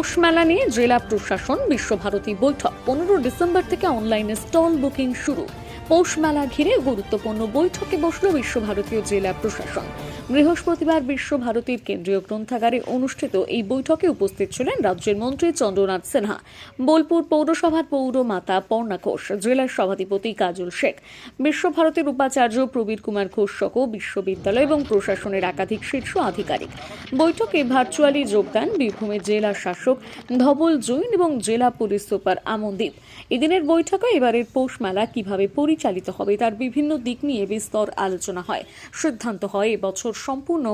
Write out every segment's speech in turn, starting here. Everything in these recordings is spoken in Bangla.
পৌষ মেলা নিয়ে জেলা প্রশাসন বিশ্বভারতী বৈঠক। পনেরো ডিসেম্বর থেকে অনলাইনে স্টল বুকিং শুরু। পৌষ মেলা ঘিরে গুরুত্বপূর্ণ বৈঠকে বসল বিশ্বভারতীয় জেলা প্রশাসন। বৃহস্পতিবার বিশ্বভারতীর কেন্দ্রীয় গ্রন্থাগারে অনুষ্ঠিত এই বৈঠকে উপস্থিত ছিলেন রাজ্যের মন্ত্রী চন্দ্রনাথ সিনহা। বোলপুর পৌরসভার পৌরমাতা পর্ণা ঘোষ জেলার সভাধিপতি কাজল শেখ, বিশ্বভারতীর উপাচার্য প্রবীর কুমার ঘোষ সহ বিশ্ববিদ্যালয় এবং প্রশাসনের একাধিক শীর্ষ আধিকারিক। বৈঠকে ভার্চুয়ালি যোগদান বীরভূমের জেলা শাসক ধবল জৈন এবং জেলা পুলিশ সুপার আমনদীপ। এদিনের বৈঠকে এবারের পৌষ মেলা কীভাবে পরিচালিত হবে তার বিভিন্ন দিক নিয়ে বিস্তর আলোচনা হয়। সিদ্ধান্ত হয় এবছর সম্পূর্ণ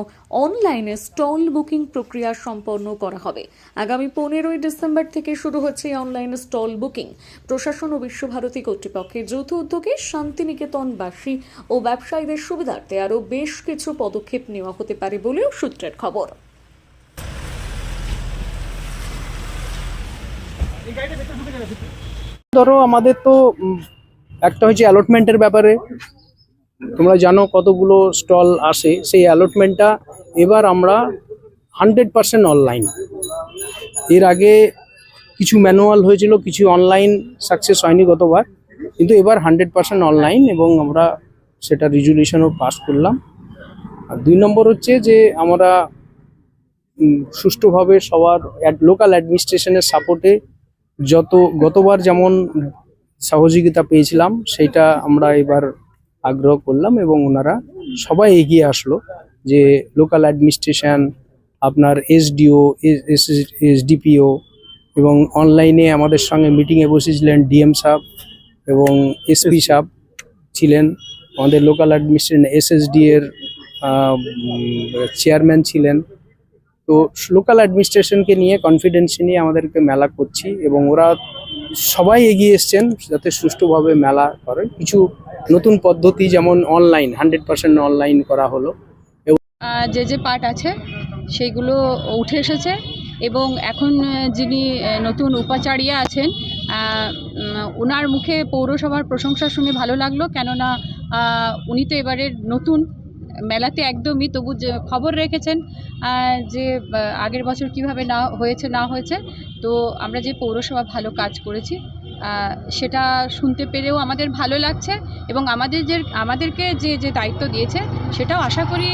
অনলাইনে স্টল বুকিং প্রক্রিয়া সম্পন্ন করা হবে। আগামী পনেরোই ডিসেম্বর থেকে শুরু হচ্ছে অনলাইন স্টল বুকিং। প্রশাসন ও বিশ্বভারতী কর্তৃপক্ষের যৌথ উদ্যোগে শান্তিনিকেতনবাসী ও ব্যবসায়ীদের সুবিধার্থে আরও বেশ কিছু পদক্ষেপ নেওয়া হতে পারে বলেও সূত্রের খবর। ধরো আমাদের তো একটা হচ্ছে অ্যালটমেন্টের ব্যাপারে তোমরা জানো কতগুলো স্টল আসে সেই অ্যালটমেন্টটা এবার আমরা হান্ড্রেড পার্সেন্ট অনলাইন এর আগে কিছু ম্যানুয়াল হয়েছিল, কিছু অনলাইন সাকসেস হয়নি গতবার, কিন্তু এবার হান্ড্রেড পার্সেন্ট অনলাইন এবং আমরা সেটা রিজুলেশনও পাস করলাম। আর দুই নম্বর হচ্ছে যে আমরা সুষ্ঠুভাবে সবার লোকাল অ্যাডমিনিস্ট্রেশনের সাপোর্টে যত, গতবার যেমন সহযোগিতা পেয়েছিলাম সেটা আমরা এবার আগ্রহ করলাম এবং ওনারা সবাই এগিয়ে আসলো যে লোকাল অ্যাডমিনিস্ট্রেশন আপনার এসডিও এসডিপিও এবং অনলাইনে আমাদের সঙ্গে মিটিংয়ে বসেছিলেন ডিএম সাহেব এবং এসপি সাহেব ছিলেন। আমাদের লোকাল অ্যাডমিনিস্ট্রেশন এসএসডি এর চেয়ারম্যান ছিলেন। তো লোকাল অ্যাডমিনিস্ট্রেশনকে নিয়ে কনফিডেন্স নিয়ে আমাদেরকে মেলা করছি এবং ওরা সবাই এগিয়ে এসছেন যাতে সুষ্ঠুভাবে মেলা করে কিছু নতুন পদ্ধতি যেমন অনলাইন হান্ড্রেড পার্সেন্ট অনলাইন করা হলো। যে যে পার্ট আছে সেইগুলো উঠে এসেছে এবং এখন যিনি নতুন উপাচার্য আছেন ওনার মুখে পৌরসভার প্রশংসা শুনে ভালো লাগল। কেননা উনি তো এবারের নতুন। মেলাতে একদমই তবু যে খবর রেখেছেন যে আগের বছর কীভাবে না হয়েছে না হয়েছে, তো আমরা যে পৌরসভা ভালো কাজ করেছি সেটা শুনতে পেরেও আমাদের ভালো লাগছে এবং আমাদের যে, আমাদেরকে যে যে দায়িত্ব দিয়েছে সেটাও আশা করি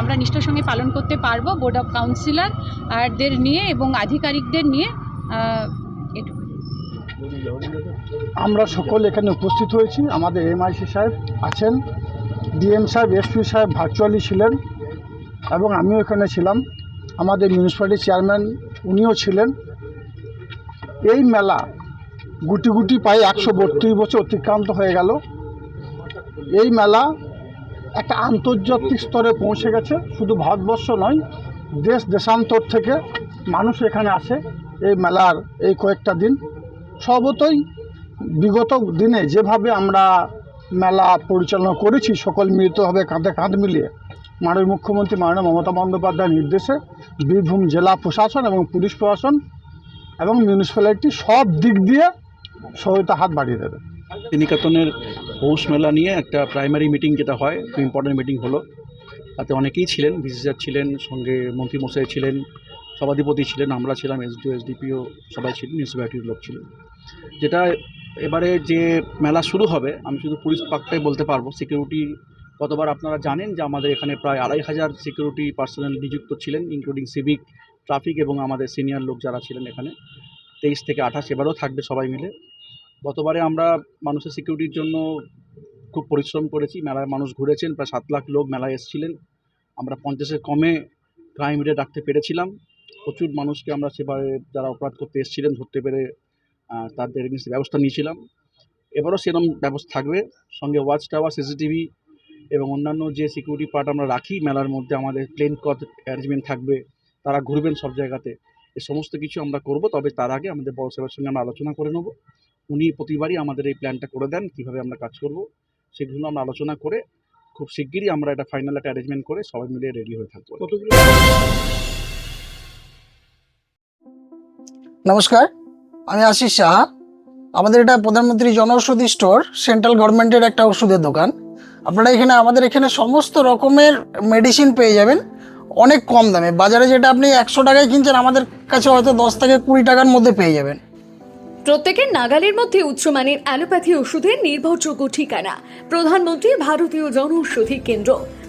আমরা নিষ্ঠার সঙ্গে পালন করতে পারব বোর্ড অফ কাউন্সিলর আরদের নিয়ে এবং আধিকারিকদের নিয়ে আমরা সকল এখানে উপস্থিত হয়েছি। আমাদের এমআইসি সাহেব আছেন ডিএম সাহেব এসপি সাহেব ভার্চুয়ালি ছিলেন এবং আমিও এখানে ছিলাম। আমাদের মিউনিসিপ্যালিটি চেয়ারম্যান উনিও ছিলেন। এই মেলা গুটি গুটি পায়ে একশো বত্রিশ বছর অতিক্রান্ত হয়ে গেল। এই মেলা একটা আন্তর্জাতিক স্তরে পৌঁছে গেছে। শুধু ভারতবর্ষ নয়, দেশ দেশান্তর থেকে মানুষ এখানে আসে এই মেলার এই কয়েকটা দিন। সর্বতই বিগত দিনে যেভাবে আমরা মেলা পরিচালনা করেছি, সকল মিলিতভাবে কাঁধে কাঁধ মিলিয়ে, মাননীয় মুখ্যমন্ত্রী মাননীয় মমতা বন্দ্যোপাধ্যায়ের নির্দেশে বীরভূম জেলা প্রশাসন এবং পুলিশ প্রশাসন এবং মিউনিসিপ্যালিটি সব দিক দিয়ে সহায়তা হাত বাড়িয়ে দেবে। নিকেতনের পৌষ মেলা নিয়ে একটা প্রাইমারি মিটিং যেটা হয় ইম্পর্টেন্ট মিটিং হলো। তাতে অনেকেই ছিলেন ভিসিটার ছিলেন, সঙ্গে মন্ত্রী মশাই ছিলেন, সভাধিপতি ছিলেন, আমরা ছিলাম এসডিও এসডিপিও সবাই ছিলেন মিউনিসিপ্যালিটির লোক ছিলেন। যেটা এবারে যে মেলা শুরু হবে, আমি শুধু পুলিশ পাকটাই বলতে পারব সিকিউরিটি গতবার আপনারা জানেন যে আমাদের এখানে প্রায় আড়াই হাজার সিকিউরিটি পার্সোনাল নিযুক্ত ছিলেন ইনক্লুডিং সিভিক ট্রাফিক এবং আমাদের সিনিয়র লোক যারা ছিলেন এখানে। তেইশ থেকে আঠাশ এবারও থাকবে সবাই মিলে। গতবারে আমরা মানুষের সিকিউরিটির জন্য খুব পরিশ্রম করেছি। মেলায় মানুষ ঘুরেছেন, প্রায় সাত লাখ লোক মেলায় এসেছিলেন। আমরা পঞ্চাশের কমে ক্রাইম রেট রাখতে পেরেছিলাম। প্রচুর মানুষকে আমরা সেবারে যারা অপরাধ করতে এসেছিলেন, ধরতে পেরে তাদের ব্যবস্থা নিয়েছিলাম। এবারও সেরকম ব্যবস্থা থাকবে। সঙ্গে ওয়াচ টাওয়ার, সিসিটিভি এবং অন্যান্য যে সিকিউরিটি পার্ট আমরা রাখি, মেলার মধ্যে আমাদের প্লেন কট অ্যারেঞ্জমেন্ট থাকবে। তারা ঘুরবেন সব জায়গাতে। এ সমস্ত কিছু আমরা করব, তবে তার আগে আমাদের বড় সাহেবের সঙ্গে আমরা আলোচনা করে নেব। উনি প্রতিবারই আমাদের এই প্ল্যানটা করে দেন কীভাবে আমরা কাজ করব সেগুলো আমরা আলোচনা করে খুব শিগগিরই আমরা এটা ফাইনাল একটা অ্যারেঞ্জমেন্ট করে সবাই মিলে রেডি হয়ে থাকব। নমস্কার আমি আশিস সাহা। আমাদের এটা প্রধানমন্ত্রী জনঔষধি স্টোর সেন্ট্রাল গভর্নমেন্টের একটা ওষুধের দোকান। আপনারা এখানে আমাদের এখানে সমস্ত রকমের মেডিসিন পেয়ে যাবেন অনেক কম দামে। বাজারে যেটা আপনি একশো টাকায় কিনছেন আমাদের কাছে হয়তো দশ থেকে কুড়ি টাকার মধ্যে পেয়ে যাবেন। প্রত্যেকের নাগালের মধ্যে উচ্চমানের অ্যালোপ্যাথি ওষুধের নির্ভরযোগ্য ঠিকানা। প্রধানমন্ত্রী ভারতীয় জনৌষধি কেন্দ্র।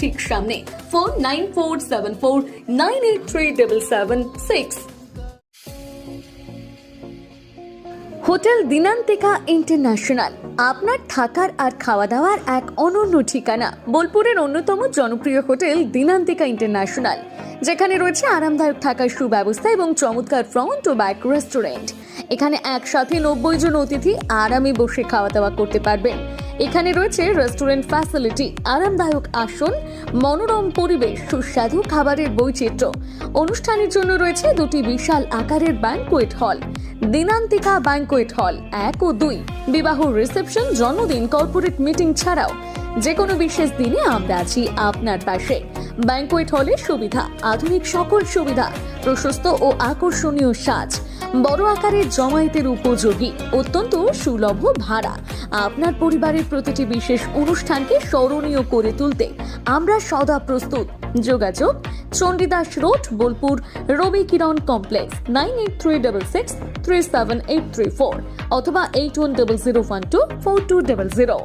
ঠিক সামনে। Phone nine four seven four nine eight three double seven six. Hotel Dinantika international, আপনার থাকার আর খাওয়া দাওয়ার এক অনন্য ঠিকানা। বোলপুরের অন্যতম জনপ্রিয় হোটেল দিনান্তিকা ইন্টারন্যাশনাল, যেখানে রয়েছে আরামদায়ক থাকার সুব্যবস্থা এবং চমৎকার ফ্রন্ট ও ব্যাক রেস্টুরেন্ট এখানে একসাথে নব্বই জন অতিথি আরামে বসে খাওয়া দাওয়া করতে পারবেন। এখানে রয়েছে রেস্টুরেন্ট ফ্যাসিলিটি আরামদায়ক আসন, মনোরম পরিবেশ, সুস্বাদু খাবারের বৈচিত্র্য। অনুষ্ঠানের জন্য রয়েছে দুটি বিশাল আকারের banquet hall Dinantika banquet hall এক ও দুই। বিবাহ রিসেপশন জন্মদিন কর্পোরেট মিটিং ছাড়াও যে কোনো বিশেষ দিনে আমরা আছি আপনার পাশে। ব্যাংকোয়েট হলের সুবিধা, আধুনিক সকল সুবিধা, প্রশস্ত ও আকর্ষণীয় সাজ, বড় আকারের জমায়েতের উপযোগী, অত্যন্ত সুলভ ভাড়া। আপনার পরিবারের প্রতিটি বিশেষ অনুষ্ঠানকে স্মরণীয় করে তুলতে আমরা সদা প্রস্তুত। যোগাযোগ Chandidas road, Bolpur, Rabi Kiran complex, nine eight three double six three seven eight three four অথবা eight one double zero one two four two double zero.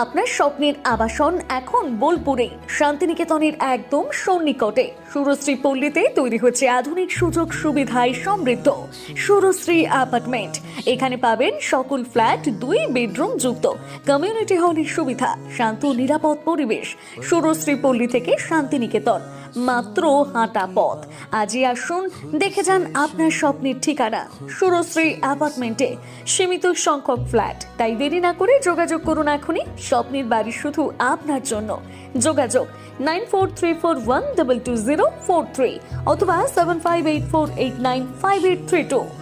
আপনার স্বপ্নের আবাসন এখন বোলপুরে। শান্তিনিকেতনের একদম সন্নিকটে। সুরশ্রী পল্লীতে তৈরি হচ্ছে আধুনিক সুযোগ সুবিধায় সমৃদ্ধ। সুরশ্রী অ্যাপার্টমেন্ট। এখানে পাবেন সকল ফ্ল্যাট, দুই বেডরুম যুক্ত। কমিউনিটি হলের সুবিধা, শান্ত নিরাপদ পরিবেশ। সুরশ্রী পল্লী থেকে শান্তিনিকেতন। মাত্র হাঁটা পথ। আজই আসুন, দেখে যান আপনার স্বপ্নের ঠিকানা। সুরশ্রী অ্যাপার্টমেন্টে। সীমিত সংখ্যক ফ্ল্যাট। তাই দেরি না করে যোগাযোগ করুন এখনই। স্বপ্নের বাড়ি শুধু আপনার জন্য। যোগাযোগ nine four three four one double two zero four three অথবা seven five eight four eight nine five eight three two.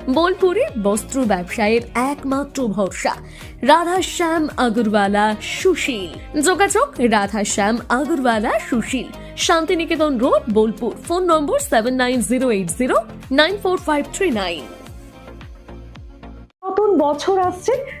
বোলপুরে বস্ত্র ব্যবসায়ের একমাত্র ভরসা। রাধা শ্যাম আগরওয়ালা, সুশীল। যোগাযোগ রাধা শ্যাম আগরওয়ালা, সুশীল। শান্তিনিকেতন রোড, বোলপুর। ফোন নম্বর seven nine zero eight zero nine four five three nine নতুন বছর আসছে